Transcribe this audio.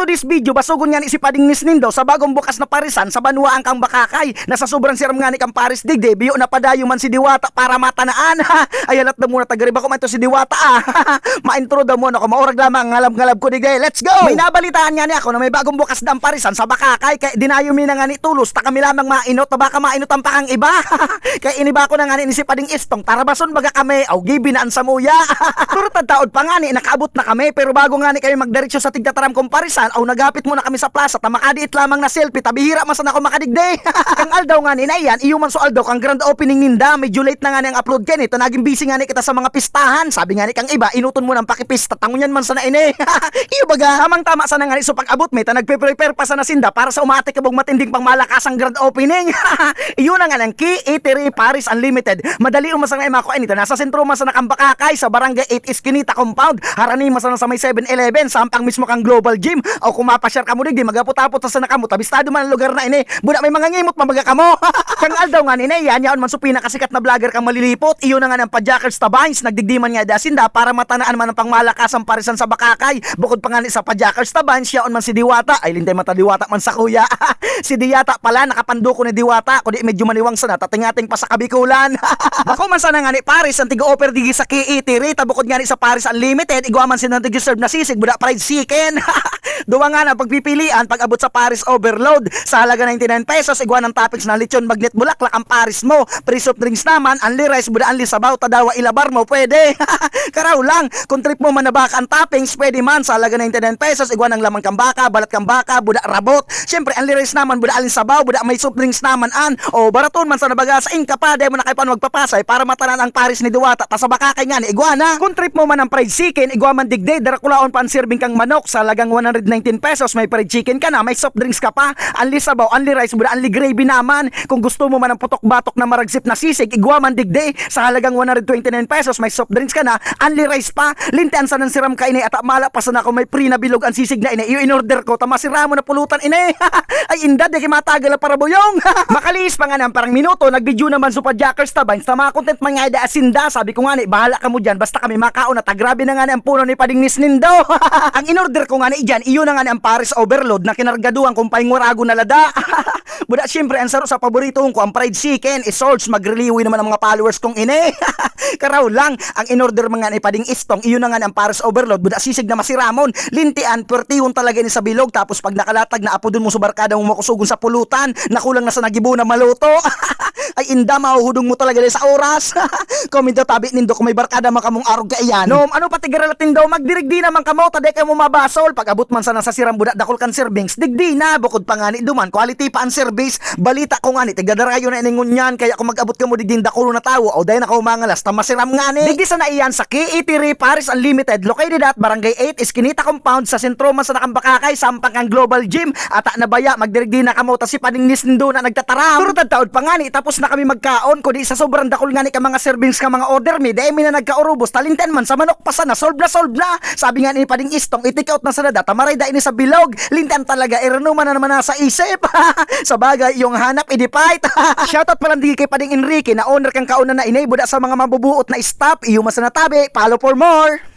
to this video, basugon nga ni si Pading Nisnindo sa bagong bukas na parisan sa Banuaan kang Bakakay. Nasa sobrang siram nga ni kang Paris Digde, biyo na padayo man si Diwata para matanaan. Ayalat na muna tagariba ko man to si Diwata ah. Ma-intro daw muna ako, maurag lamang ngalab-ngalab ko digay. Let's go! May nabalitaan nga ni ako na may bagong bukas na parisan sa Bakakay, kay dinayo mi na nga ni Tulos, ta kami lamang mainot, ta baka mainot ang pakang iba. kay iniba ko na nga ni si Pading Istong, tarabason baga kami, aw gibi na ang samuya. Turutad taod pa nga ni, nakaabot na kami, pero bago nga ni kami magdiretso sa tigtataram aw nagapit muna kami sa plaza, ta makadiit lamang na selfie, tabihira man sana ako makadigde. kang aldaw nga ni na yan, iyo man so aldaw, kang grand opening ninda, medyo late na nga ni ang upload ken, ito naging busy nga ni kita sa mga pistahan, sabi nga ni kang iba, inuton mo ng pakipista, tangunyan man sana ine. iyo baga, tamang tama sana nga ni, so pag abot may, ta nagpe-prepare pa sana sinda para sa umate kabog matinding pang malakasang grand opening. iyo na nga ng Key Eatery Paris Unlimited, madali umas nga imako nito, nasa sentro man sa nakambakakay, sa barangay 8 Eskinita Compound, harani mas na sa may 7-Eleven, sampang mismo kang Global Gym, o kung mapasyar ka mo digdi, magapot-apot sa nakamu, tabistado man ang lugar na ini, buda may mga ngimot, mabaga ka mo. kang aldaw nga nine, yan yaon man supina kasikat na vlogger kang malilipot, iyo na nga ng pajakers tabines, nagdigdiman nga dasinda para matanaan man ang pangmalakasang parisan sa bakakay, bukod pa nga ni sa pajakers tabines, yaon man si Diwata, ay lintay mata Diwata man sa kuya. si Diwata pala, nakapanduko ni Diwata, kundi medyo maniwang sana, tatingating pa sa kabikulan. Bako man sana nga ni Paris, ang tiga-offer digi sa KET rate, bukod nga ni sa Paris Unlimited, igwa man sinang serve na sisig, buda fried chicken. Duwa nga na pagpipilian pag abot sa Paris Overload sa halaga 99 pesos igwa ng toppings na lechon magnet bulaklak ang Paris mo. Free soft drinks naman, unli rice buda unli sabaw tadawa ilabar mo pwede. Karaw lang, kung trip mo man na baka ang toppings pwede man sa halaga 99 pesos igwa ng lamang kang baka, balat kang baka, buda rabot. Syempre unli rice naman buda alin sabaw, buda may soft drinks naman an. O baraton man sa nabaga sa inka pa mo na kay paano magpapasay para matanan ang Paris ni Diwata ta sa baka kay nga ni iguana. Kung trip mo man ang fried chicken, igwa man digday darakulaon pa ang serving kang manok sa halagang 119 pesos may fried chicken ka na, may soft drinks ka pa, unli sabaw, unli rice, buda unli gravy naman. Kung gusto mo man ang putok-batok na maragsip na sisig, igwa man digday sa halagang 129 pesos may soft drinks ka na, unli rice pa, lintian sa nang siram ka ini at mala pa sana ako may free na bilog ang sisig na ini. Iyo in order ko, tama sira mo na pulutan ini. Ay inda, di matagal na para boyong. Makaliis pa nga ng parang minuto, nag-video naman sa Jackers Tabines sa content mga ida asinda. Sabi ko nga ni, bahala ka mo dyan, basta kami makaon at grabe na nga ni ang puno ni Padingnis Nindo. ang in order ko nga ni dyan, iyo na nga ni ang Paris Overload na kinargaduhan kung paingwarago na lada. Buda siyempre ang saro sa paborito ko ang fried chicken, isolds magreliwi naman ang mga followers kong ine. Karaw lang. Ang in-order mga ni pading istong, iyo na nga ang Paris Overload, buda sisig na masiramon, lintian, pertihon talaga ni sa bilog, tapos pag nakalatag na apo dun mo sa barkada mo makusugon sa pulutan, nakulang na sa nagibo na maluto. Ay inda, mahuhudong mo talaga sa oras. Comment daw tabi nindo kung may barkada makamong arog ka iyan. Nom, ano pati garalatin daw, magdirigdi naman kamo, taday kayo mo mabasol, pag abot man sa sirang buda, dakol kan servings, digdi na, bukod pa nga ni duman, quality pa ang service, balita ko nga ni, tigdadarayo na iningon yan, kaya kung mag-abot ka mo digding dakulo na tawo, o dahil na kaumangalas, tamasiram nga ni. Digdi sana iyan sa K83 Paris Unlimited, located at Barangay 8, Eskinita Compound, sa sentro man sa Nakambakakay, sampang ang Global Gym, at na baya, magdirigdi na kamo, tas si paningnis nindo na nagtataram. Turutad taod pa nga ni, tapos na kami magkaon, kundi sa sobrang dakol nga ni ka mga servings ka mga order mi, dahil mi na nagkaurubos, talinten man sa manok pa sana, solve na solve na. Sabi nga ni pading istong, itik out na sa data, maray da ini sa bilog, linten talaga, irenuman na naman na sa isip. sa bagay, yung hanap, idipite. Shoutout pala di kay pading Enrique, na owner kang kauna na inay, buda sa mga mabubuot na staff, iyo masanatabi, follow for more.